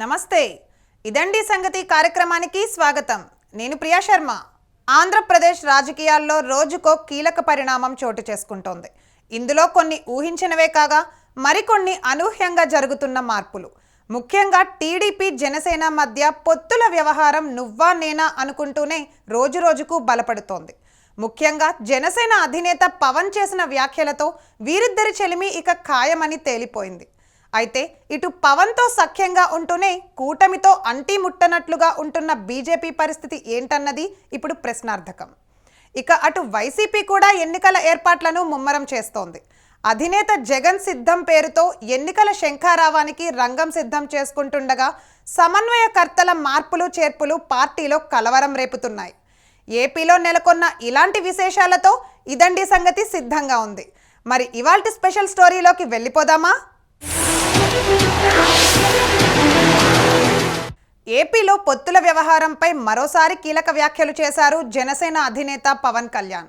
నమస్తే. ఇదండి సంగతి కార్యక్రమానికి స్వాగతం. నేను ప్రియా శర్మ. ఆంధ్రప్రదేశ్ రాజకీయాల్లో రోజుకో కీలక పరిణామం చోటు చేసుకుంటోంది. ఇందులో కొన్ని ఊహించినవే కాగా మరికొన్ని అనూహ్యంగా జరుగుతున్న మార్పులు. ముఖ్యంగా టీడీపీ జనసేన మధ్య పొత్తుల వ్యవహారం నువ్వా నేనా అనుకుంటూనే రోజురోజుకు బలపడుతోంది. ముఖ్యంగా జనసేన అధినేత పవన్ చేసిన వ్యాఖ్యలతో వీరిద్దరి చెలిమి ఇక ఖాయమని తేలిపోయింది. అయితే ఇటు పవన్తో సఖ్యంగా ఉంటూనే కూటమితో అంటీ ముట్టనట్లుగా ఉంటున్న బీజేపీ పరిస్థితి ఏంటన్నది ఇప్పుడు ప్రశ్నార్థకం. ఇక అటు వైసీపీ కూడా ఎన్నికల ఏర్పాట్లను ముమ్మరం చేస్తోంది. అధినేత జగన్ సిద్ధం పేరుతో ఎన్నికల శంఖారావానికి రంగం సిద్ధం చేసుకుంటుండగా సమన్వయకర్తల మార్పులు చేర్పులు పార్టీలో కలవరం రేపుతున్నాయి. ఏపీలో నెలకొన్న ఇలాంటి విశేషాలతో ఇదండి సంగతి సిద్ధంగా ఉంది. మరి ఇవాల్టి స్పెషల్ స్టోరీలోకి వెళ్ళిపోదామా? ఏపీలో పొత్తుల వ్యవహారంపై మరోసారి కీలక వ్యాఖ్యలు చేశారు జనసేన అధినేత పవన్ కళ్యాణ్.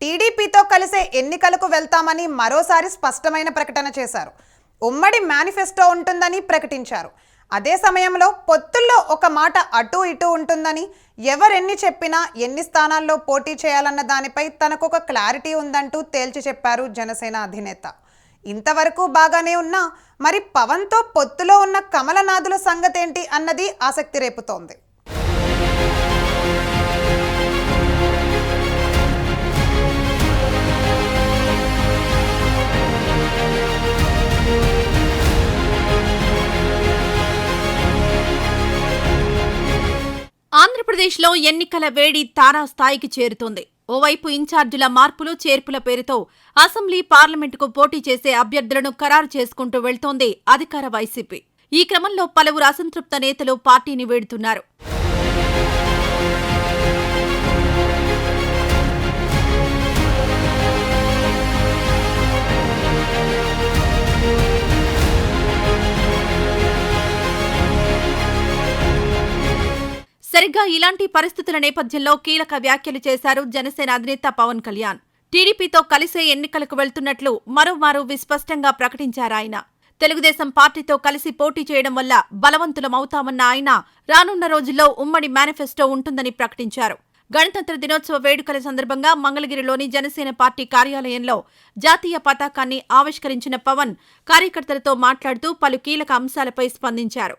టీడీపీతో కలిసే ఎన్నికలకు వెళ్తామని మరోసారి స్పష్టమైన ప్రకటన చేశారు. ఉమ్మడి మేనిఫెస్టో ఉంటుందని ప్రకటించారు. అదే సమయంలో పొత్తుల్లో ఒక మాట అటు ఇటు ఉంటుందని ఎవరెన్ని చెప్పినా ఎన్ని స్థానాల్లో పోటీ చేయాలన్న దానిపై తనకు ఒక క్లారిటీ ఉందంటూ తేల్చి చెప్పారు జనసేన అధినేత. ఇంతవరకు బాగానే ఉన్నా మరి పవన్తో పొత్తులో ఉన్న కమలనాథుల సంగతేంటి అన్నది ఆసక్తి రేపుతోంది. ఆంధ్రప్రదేశ్లో ఎన్నికల వేడి తారాస్థాయికి చేరుతోంది. ఓవైపు ఇన్ఛార్జీల మార్పులు చేర్పుల పేరుతో అసెంబ్లీ పార్లమెంటుకు పోటీ చేసే అభ్యర్థులను ఖరారు చేసుకుంటూ వెళ్తోంది అధికార వైసీపీ. ఈ క్రమంలో పలువురు అసంతృప్త నేతలు పార్టీని వేడుతున్నారు. సరిగ్గా ఇలాంటి పరిస్థితుల నేపథ్యంలో కీలక వ్యాఖ్యలు చేశారు జనసేన అధినేత పవన్ కళ్యాణ్. టీడీపీతో కలిసే ఎన్నికలకు వెళ్తున్నట్లు మరోమారు విస్పష్టంగా ప్రకటించారాయన తెలుగుదేశం పార్టీతో కలిసి పోటీ చేయడం వల్ల బలవంతులమవుతామన్న ఆయన రానున్న రోజుల్లో ఉమ్మడి మేనిఫెస్టో ఉంటుందని ప్రకటించారు. గణతంత్ర దినోత్సవ వేడుకల సందర్భంగా మంగళగిరిలోని జనసేన పార్టీ కార్యాలయంలో జాతీయ పతాకాన్ని ఆవిష్కరించిన పవన్ కార్యకర్తలతో మాట్లాడుతూ పలు కీలక అంశాలపై స్పందించారు.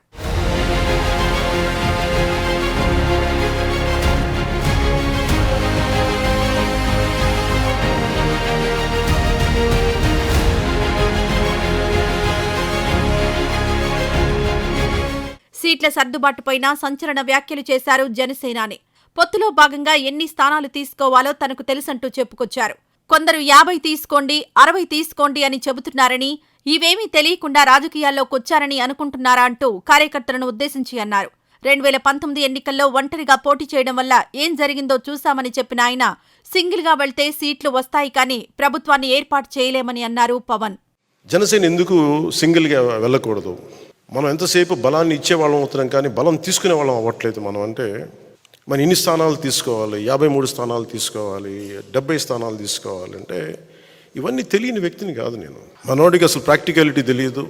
సీట్ల సర్దుబాటుపైన సంచలన వ్యాఖ్యలు చేశారు జనసేనాని. పొత్తులో భాగంగా ఎన్ని స్థానాలు తీసుకోవాలో తనకు తెలుసంటూ చెప్పుకొచ్చారు. కొందరు యాభై తీసుకోండి అరవై తీసుకోండి అని చెబుతున్నారని ఇవేమీ తెలియకుండా రాజకీయాల్లోకొచ్చారని అనుకుంటున్నారా అంటూ కార్యకర్తలను ఉద్దేశించి అన్నారు. రెండు వేల పంతొమ్మిది ఎన్నికల్లో ఒంటరిగా పోటీ చేయడం వల్ల ఏం జరిగిందో చూశామని చెప్పిన ఆయన సింగిల్గా వెళ్తే సీట్లు వస్తాయి కానీ ప్రభుత్వాన్ని ఏర్పాటు చేయలేమని అన్నారు పవన్. జనసేన ఎందుకు సింగిల్గా వెళ్ళకూడదు? మనం ఎంతసేపు బలాన్ని ఇచ్చేవాళ్ళం అవుతున్నాం కానీ బలం తీసుకునే వాళ్ళం అవ్వట్లేదు మనం. అంటే మనం ఇన్ని స్థానాలు తీసుకోవాలి? యాభై మూడు స్థానాలు తీసుకోవాలి? డెబ్బై స్థానాలు తీసుకోవాలి? అంటే ఇవన్నీ తెలియని వ్యక్తిని కాదు నేను. మనోడికి అసలు ప్రాక్టికాలిటీ తెలియదు.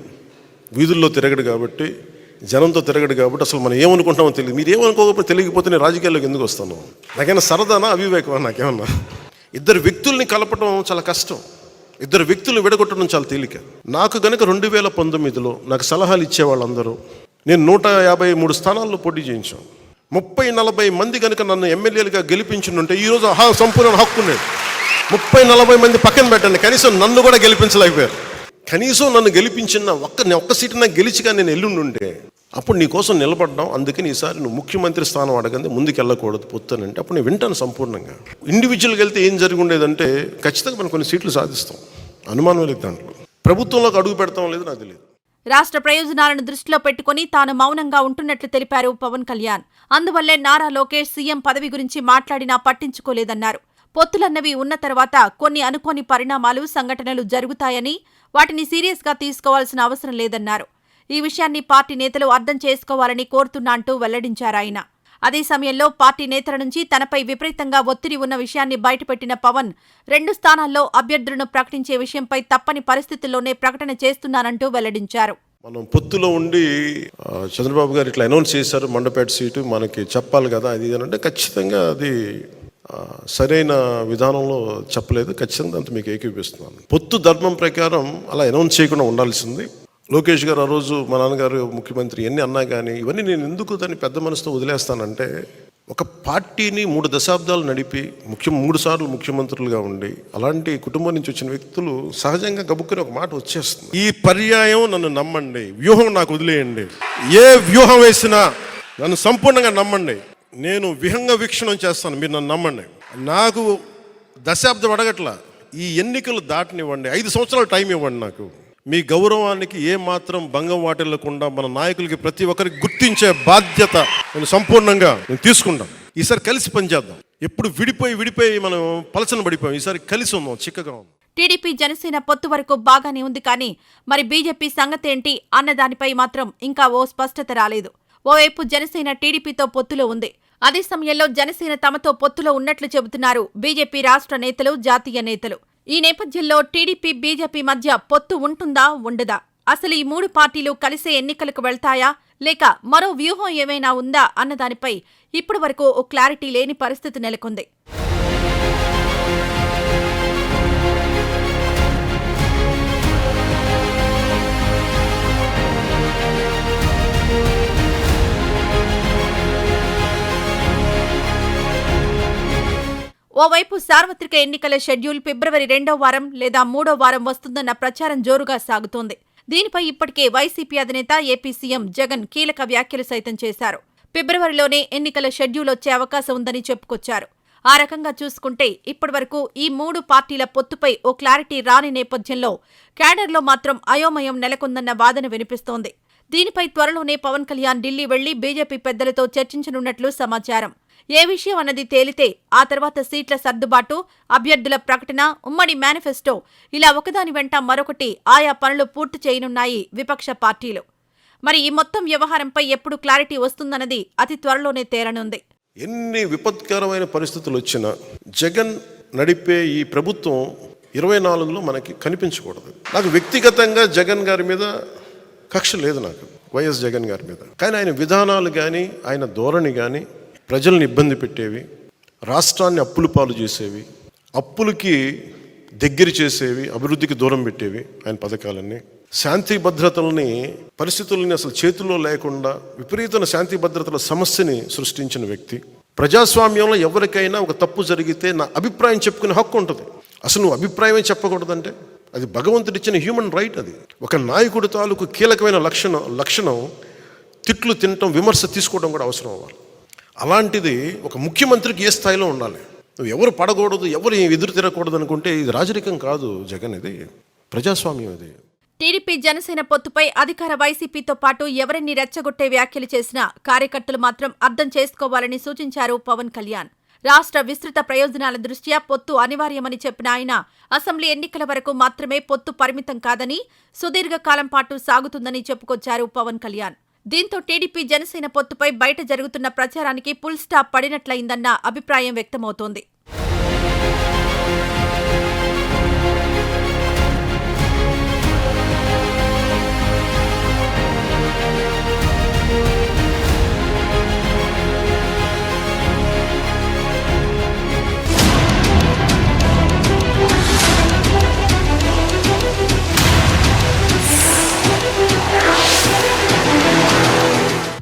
వీధుల్లో తిరగడు కాబట్టి జనంతో తిరగడు కాబట్టి అసలు మనం ఏమనుకుంటామో తెలియదు. మీరు ఏమనుకోకపోతే తెలియకపోతే నేను రాజకీయాల్లోకి ఎందుకు వస్తాను? నాకైనా సరదానా అవివేకమా నాకేమన్నా? ఇద్దరు వ్యక్తుల్ని కలపడం చాలా కష్టం. ఇద్దరు వ్యక్తులు విడగొట్టడం చాలా తేలిక. నాకు గనుక రెండు వేల పంతొమ్మిదిలో నాకు సలహాలు ఇచ్చే వాళ్ళందరూ నేను నూట యాభై మూడు స్థానాల్లో పోటీ చేయించాం. ముప్పై నలభై మంది కనుక నన్ను ఎమ్మెల్యేలుగా గెలిపించుంటే ఈరోజు హా సంపూర్ణ హక్కు ఉండేది ముప్పై నలభై మంది పక్కన పెట్టండి. కనీసం నన్ను కూడా గెలిపించలేకపోయారు. కనీసం నన్ను గెలిపించిన ఒక్క ఒక్క సీటు నాకు గెలిచిగా నేను ఎల్లుండుంటే అప్పుడు నీ కోసం నిలబడ్డాం అందుకని ఈసారి నువ్వు ముఖ్యమంత్రి స్థానం అడగంది ముందుకు వెళ్ళకూడదు పొత్తునంటే అప్పుడు నేను వింటాను సంపూర్ణంగా. ఇండివిజువల్గా వెళ్తే ఏం జరిగి ఉండేదంటే ఖచ్చితంగా మనం కొన్ని సీట్లు సాధిస్తాం. అనుమానం లేదు దాంట్లో. ప్రభుత్వంలోకి అడుగు పెడతాం లేదు నాకు తెలియదు రాష్ట్ర ప్రయోజనాలను దృష్టిలో పెట్టుకుని తాను మౌనంగా ఉంటున్నట్లు తెలిపారు పవన్ కళ్యాణ్. అందువల్లే నారా లోకేష్ సీఎం పదవి గురించి మాట్లాడినా పట్టించుకోలేదన్నారు. పొత్తులన్నవి ఉన్న తర్వాత కొన్ని అనుకోని పరిణామాలు సంఘటనలు జరుగుతాయని వాటిని సీరియస్గా తీసుకోవాల్సిన అవసరం లేదన్నారు. ఈ విషయాన్ని పార్టీ నేతలు అర్థం చేసుకోవాలని కోరుతున్నా అంటూ వెల్లడించారాయన అదే సమయంలో పార్టీ నేతల నుంచి తనపై విపరీతంగా ఒత్తిడి ఉన్న విషయాన్ని బయటపెట్టిన పవన్ రెండు స్థానాల్లో అభ్యర్థులను ప్రకటించే విషయంపై తప్పని పరిస్థితుల్లోనే ప్రకటన చేస్తున్నానంటూ వెల్లడించారు. మనం పొత్తులో ఉండి చంద్రబాబు గారు ఇట్లా అనౌన్స్ చేశారు మండపేట సీటు మనకి చెప్పాలి కదా అది అంటే ఖచ్చితంగా అది సరైన విధానంలో చెప్పలేదు. ఖచ్చితంగా అంత మీకు ఏకీపిస్తున్నాను పొత్తు ధర్మం ప్రకారం అలా అనౌన్స్ చేయకుండా ఉండాల్సింది. లోకేష్ గారు ఆ రోజు మా నాన్నగారు ముఖ్యమంత్రి ఎన్ని అన్నా కానీ ఇవన్నీ నేను ఎందుకు దాన్ని పెద్ద మనసుతో వదిలేస్తానంటే ఒక పార్టీని మూడు దశాబ్దాలు నడిపి ముఖ్య మూడు సార్లు ముఖ్యమంత్రులుగా ఉండి అలాంటి కుటుంబం నుంచి వచ్చిన వ్యక్తులు సహజంగా గబుక్కుని ఒక మాట వచ్చేస్తుంది. ఈ పర్యాయం నన్ను నమ్మండి. వ్యూహం నాకు వదిలేయండి. ఏ వ్యూహం వేసినా నన్ను సంపూర్ణంగా నమ్మండి. నేను విహంగ వీక్షణం చేస్తాను. మీరు నన్ను నమ్మండి. నాకు దశాబ్దం అడగట్ల. ఈ ఎన్నికలు దాటనివ్వండి. ఐదు సంవత్సరాలు టైం ఇవ్వండి నాకు. మీ గౌరవానికి ఏ మాత్రం భంగం వాటిల్లకుండా మన నాయకులకి ప్రతి ఒక్కరికి గుర్తించే బాధ్యత నేను సంపూర్ణంగా నేను తీసుకుంటాను. ఈసారి కలిసి పనిచేద్దాం. ఎప్పుడు విడిపోయి విడిపోయి మనం పలచన పడిపోయాం. ఈసారి కలిసి ఉందాం చిక్కగా ఉందాం టీడీపీ జనసేన పొత్తు వరకు బాగానే ఉంది కానీ మరి బీజేపీ సంగతేంటి అన్న దానిపై మాత్రం ఇంకా ఓ స్పష్టత రాలేదు. ఓవైపు జనసేన టీడీపీతో పొత్తులో ఉంది. అదే సమయంలో జనసేన తమతో పొత్తులో ఉన్నట్లు చెబుతున్నారు బీజేపీ రాష్ట్ర నేతలు జాతీయ నేతలు. ఈ నేపథ్యంలో టీడీపీ బీజేపీ మధ్య పొత్తు ఉంటుందా ఉండదా? అసలు ఈ మూడు పార్టీలు కలిసే ఎన్నికలకు వెళ్తాయా? లేక మరో వ్యూహం ఏమైనా ఉందా అన్నదానిపై ఇప్పటివరకు ఇప్పటి వరకు ఓ క్లారిటీ లేని పరిస్థితి నెలకొంది. ఓవైపు సార్వత్రిక ఎన్నికల షెడ్యూల్ ఫిబ్రవరి రెండో వారం లేదా మూడో వారం వస్తుందన్న ప్రచారం జోరుగా సాగుతోంది. దీనిపై ఇప్పటికే వైసీపీ అధినేత ఏపీ సీఎం జగన్ కీలక వ్యాఖ్యలు సైతం చేశారు. ఫిబ్రవరిలోనే ఎన్నికల షెడ్యూల్ వచ్చే అవకాశం ఉందని చెప్పుకొచ్చారు. ఆ రకంగా చూసుకుంటే ఇప్పటివరకు ఈ మూడు పార్టీల పొత్తుపై ఓ క్లారిటీ రాని నేపథ్యంలో క్యాడర్లో మాత్రం అయోమయం నెలకొందన్న వాదన వినిపిస్తోంది. దీనిపై త్వరలోనే పవన్ కళ్యాణ్ ఢిల్లీ వెళ్ళి బీజేపీ పెద్దలతో చర్చించనున్నట్లు సమాచారం. ఏ విషయం అన్నది తేలితే ఆ తర్వాత సీట్ల సర్దుబాటు అభ్యర్థుల ప్రకటన ఉమ్మడి మేనిఫెస్టో ఇలా ఒకదాని వెంట మరొకటి ఆయా పనులు పూర్తి చేయనున్నాయి విపక్ష పార్టీలు. మరి ఈ మొత్తం వ్యవహారంపై ఎప్పుడు క్లారిటీ వస్తుందన్నది అతి త్వరలోనే తేలనుంది ఎన్ని విపత్కరమైన పరిస్థితులు వచ్చినా జగన్ నడిపే ఈ ప్రభుత్వం ఇరవై నాలుగులో మనకి కనిపించకూడదు. నాకు వ్యక్తిగతంగా జగన్ గారి మీద కక్ష లేదు నాకు వైఎస్ జగన్ గారి మీద. కానీ ఆయన విధానాలు కానీ ఆయన ధోరణి కానీ ప్రజల్ని ఇబ్బంది పెట్టేవి రాష్ట్రాన్ని అప్పులు పాలు చేసేవి అప్పులకి దగ్గర చేసేవి అభివృద్ధికి దూరం పెట్టేవి ఆయన పథకాలన్నీ. శాంతి భద్రతల్ని పరిస్థితుల్ని అసలు చేతుల్లో లేకుండా విపరీతమైన శాంతి భద్రతల సమస్యని సృష్టించిన వ్యక్తి. ప్రజాస్వామ్యంలో ఎవరికైనా ఒక తప్పు జరిగితే నా అభిప్రాయం చెప్పుకునే హక్కు ఉంటుంది. అసలు నువ్వు అభిప్రాయమే చెప్పకూడదంటే అది భగవంతుడిచ్చిన హ్యూమన్ రైట్ అది. ఒక నాయకుడి తాలూకు కీలకమైన లక్షణం లక్షణం తిట్లు తినటం విమర్శ తీసుకోవడం కూడా అవసరం అవ్వాలి అలాంటిది ఒక ముఖ్యమంత్రికి ఏ స్థాయిలో ఉండాలి? నువ్వు ఎవరు పడకూడదు ఎవరు ఎదురు తిరగకూడదు అనుకుంటే ఇది రాజరికం కాదు జగన్ ఇది. ప్రజాస్వామ్యం ఇది. టీడీపీ జనసేన పొత్తుపై అధికార వైసీపీతో పాటు ఎవరిని రెచ్చగొట్టే వ్యాఖ్యలు చేసినా కార్యకర్తలు మాత్రం అర్థం చేసుకోవాలని సూచించారు పవన్ కళ్యాణ్. రాష్ట్ర విస్తృత ప్రయోజనాల దృష్ట్యా పొత్తు అనివార్యమని చెప్పిన ఆయన అసెంబ్లీ ఎన్నికల వరకు మాత్రమే పొత్తు పరిమితం కాదని సుదీర్ఘకాలం పాటు సాగుతుందని చెప్పుకొచ్చారు పవన్ కళ్యాణ్. దీంతో టీడీపీ జనసేన పొత్తుపై బయట జరుగుతున్న ప్రచారానికి పుల్ స్టాప్ పడినట్లయిందన్న అభిప్రాయం వ్యక్తమవుతోంది.